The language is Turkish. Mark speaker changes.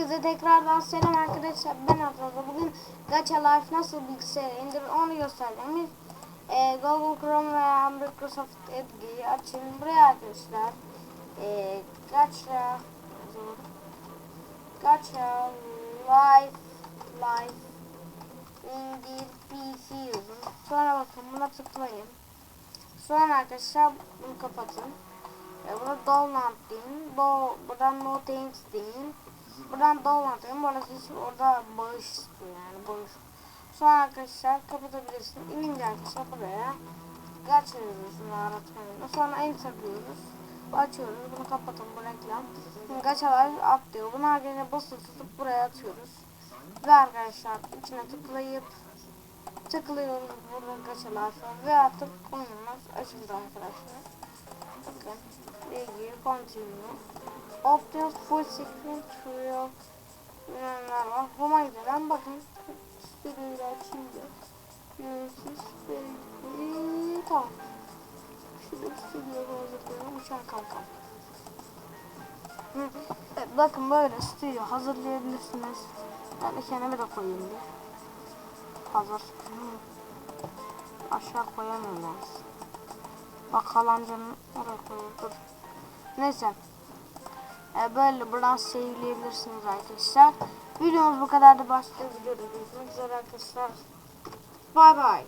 Speaker 1: Herkese tekrardan selam arkadaşlar. Ben Atlaza. Bugün Gacha Life nasıl bilgisayara indirir onu göstereceğim. Ee, Google Chrome veya Microsoft Edge'yi açın. Buraya arkadaşlar. Ee, Gacha Gacha Life Life indir PC yazın. Sonra bakın buna tıklayın. Sonra arkadaşlar bunu kapatın. E, burada download deyin. Do, buradan no deyin. Buradan deyin. Burası hiç orada bağış istiyor yani bağış. Sonra arkadaşlar kapatabilirsin. İnince arkadaşlar buraya yazıyorsun aratmayın. Sonra enter diyoruz. Açıyoruz. Bunu kapatın bu reklam. Şimdi Gachalar at diyor. Bunu arkadaşlar basılı tutup buraya atıyoruz. Ve arkadaşlar içine tıklayıp tıklıyoruz burada Gachalar var. Ve artık oyunumuz açıldı arkadaşlar. Bakın. Bilgi, continue. Options full screen trial. Neler var. Home'a gidelim. Bakın. Açayım da. Yönetim stüdyoyu. Tamam. Şimdi stüdyoyu hazırlayalım. Uçan kalkalım. Evet, bakın böyle stüdyo hazırlayabilirsiniz. Ben de kendime de koyayım bir. Hazır. Hı. Aşağı koyamıyorum ben. Bak halancının oraya koyuyor. Dur. Neyse. Ee, böyle buradan save'leyebilirsiniz arkadaşlar. Videomuz bu kadar da başka videoda görüşmek üzere arkadaşlar. Bay bay.